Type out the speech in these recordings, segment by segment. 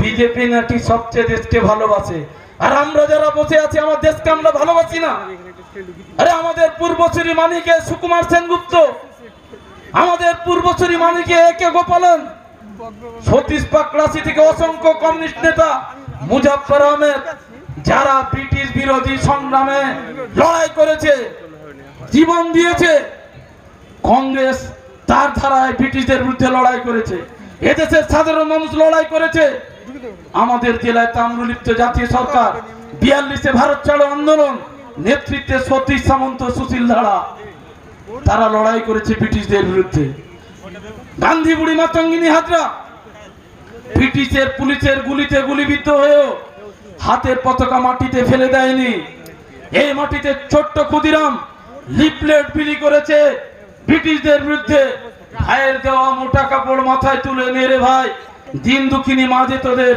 BJP নাকি সবচেয়ে দেশকে ভালোবাসে? আর আমরা যারা বসে আছি, আমার দেশকে আমরা ভালোবাসি না। আরে আমাদের পূর্বসূরি মানিকে সুকুমার সেনগুপ্ত, আমাদের পূর্বসূরি মানিকে একে গোপালন, সতীশ পাকরাশি থেকে অসংখ্য কমিউনিস্ট নেতা মুজাফর আহমেদ, যারা ব্রিটিশ বিরোধী সংগ্রামে লড়াই করেছে, জীবন দিয়েছে, কংগ্রেস তার ধারায় ব্রিটিশদের বিরুদ্ধে লড়াই করেছে। এদেশের সাধারণ মানুষ লড়াই করেছে। আমাদের জেলায় তাম্রলিপ্ত জাতীয় সরকার, বিয়াল্লিশে ভারত ছাড়ো আন্দোলন, নেতৃত্বে সতীশ সামন্ত, সুশীল ধারা। তারা লড়াই করেছে ব্রিটিশদের বিরুদ্ধে। গান্ধী বুড়ি মাতঙ্গিনী হাজরা, ব্রিটিশের পুলিশের গুলিতে গুলিবিদ্ধ হয়েও হাতের পতাকা মাটিতে ফেলে দেয়নি। এই মাটিতে ছোট্ট ক্ষুদিরাম লিফলেট বিলি করেছে ব্রিটিশদের বিরুদ্ধে। ভাইয়ের দেওয়া মোটা কাপড় মাথায় তুলে নেড়ে ভাই। দিন দুঃখিনী মাঝে তোদের,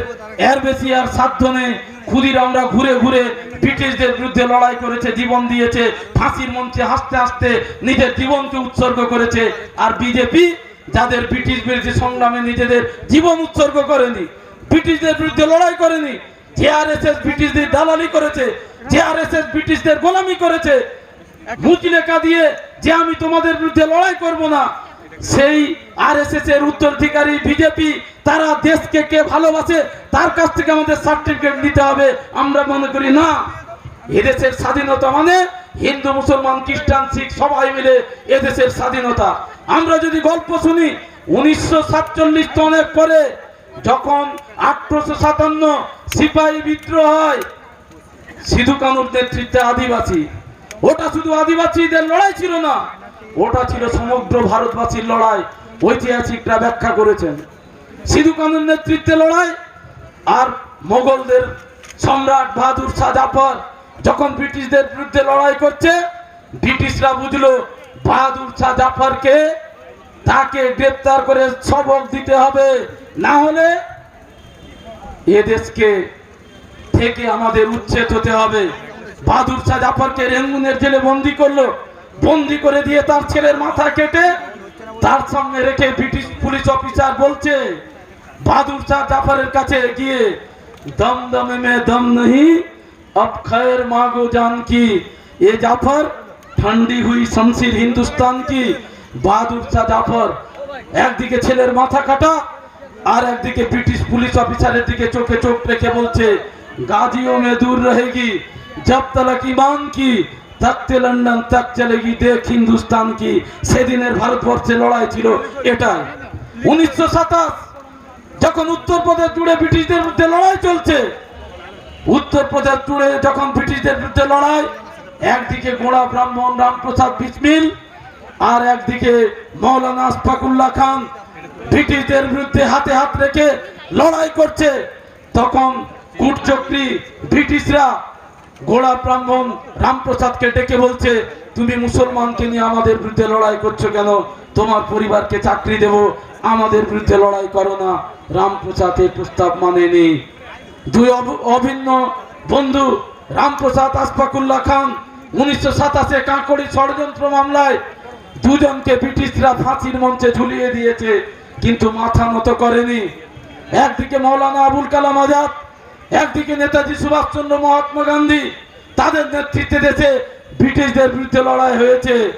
এর বেশি আর সাধ্য নেই। ক্ষুদিরামরা ঘুরে ঘুরে ব্রিটিশদের বিরুদ্ধে লড়াই করেছে, জীবন দিয়েছে, ফাঁসির মঞ্চে হাসতে হাসতে নিজের জীবনকে উৎসর্গ করেছে। আর বিজেপি, যাদের ব্রিটিশ বিরোধী সংগ্রামে নিজেদের জীবন উৎসর্গ করেনি, ব্রিটিশদের বিরুদ্ধে লড়াই করেনি জেআরএসএস ব্রিটিশদের দালালি করেছে জেআরএসএস ব্রিটিশদের গোলামি করেছে। মুচলেখা দিয়ে যে আমি তোমাদের বিরুদ্ধে লড়াই করব না, সেই আরএসএস এর উত্তরাধিকারী বিজেপি তারা দেশকে কে ভালোবাসে, তার কাছ থেকে আমাদের সার্টিফিকেট নিতে হবে। আমরা মনে করি না। এদেশের স্বাধীনতা মানে হিন্দু, মুসলমান, খ্রিস্টান, শিখ সবাই মিলে এদেশের স্বাধীনতা। আমরা যদি গল্প শুনি, উনিশশো সাতচল্লিশ পরে যখন আঠারোশো সাতান্ন সিপাহী বিদ্রোহ হয়, সিধু কানুর নেতৃত্বে আদিবাসী, ওটা শুধু আদিবাসীদের লড়াই ছিল না, ওটা ছিল সমগ্র ভারতবাসীর লড়াই। ঐতিহাসিকরা ব্যাখ্যা করেছেন। সিধু কানুর নেতৃত্বে লড়াই আর মোগলদের সম্রাট বাহাদুর শাহ জাফর যখন ব্রিটিশদের বিরুদ্ধে লড়াই করছে, ব্রিটিশরা বুঝলো বাহাদুর শাহ জাফরকে তাকে গ্রেপ্তার করে সবক দিতে হবে। না হলে এ দেশকে থেকে আমাদের উচ্ছেদ হতে হবে। বাহাদুর শাহ জাফরকে রেঙ্গুনের জেলে বন্দি করল। বন্দি করে দিয়ে তার ছেলের মাথা কেটে তার সামনে রেখে ব্রিটিশ পুলিশ অফিসার বলছে বাদুর চা জাফরের কাছে গিয়ে, দম দমে মে দম নহি, আব খায়ের মাগো জান কি? এ জাফর ঠান্ডি হুই শমশির হিন্দুস্তান কি? বাদুর চা জাফর একদিকে ছেলের মাথা কাটা আর একদিকে ব্রিটিশ পুলিশ অফিসারের দিকে চোখে চোখ রেখে বলছে, গাজিও মে দূর রহেগি, জব তলক ইমান কি? তাকতে লন্ডন তাক চলেগি, দেখ হিন্দুস্তান কি? সেদিনের ভারতবর্ষে লড়াই ছিল এটা উনিশশো সাতাশ যখন উত্তরপ্রদেশ জুড়ে ব্রিটিশদের বিরুদ্ধে লড়াই চলছে, উত্তরপ্রদেশ জুড়ে যখন ব্রিটিশদের বিরুদ্ধে লড়াই, একদিকে গোড়া ব্রাহ্মণ রামপ্রসাদ বিসমিল, আর একদিকে মৌলানা আশফাকুল্লাহ খান ব্রিটিশদের বিরুদ্ধে হাতে হাত রেখে লড়াই করছে। তখন কুটচক্রী ব্রিটিশরা গোড়া ব্রাহ্মণ রামপ্রসাদকে ডেকে বলছে, তুমি মুসলমানকে নিয়ে আমাদের বিরুদ্ধে লড়াই করছ কেন? তোমার পরিবারকে চাকরি দেব, আমাদের বিরুদ্ধে লড়াই করো না। রামপ্রসাদ এই প্রস্তাব মানেনি। দুই অভ- অভিন্ন বন্ধু রামপ্রসাদ আশফাকুল্লাহ খান, উনিশশো সাতাশে কাঁকড়ি ষড়যন্ত্র মামলায় দুজনকে ব্রিটিশরা ফাঁসির মঞ্চে ঝুলিয়ে দিয়েছে, কিন্তু মাথা নত করেনি। একদিকে মৌলানা আবুল কালাম আজাদ, একদিকে নেতাজি সুভাষচন্দ্র মহাত্মা গান্ধী, তাদের নেতৃত্বে দেশে ব্রিটিশদের বিরুদ্ধে লড়াই হয়েছে।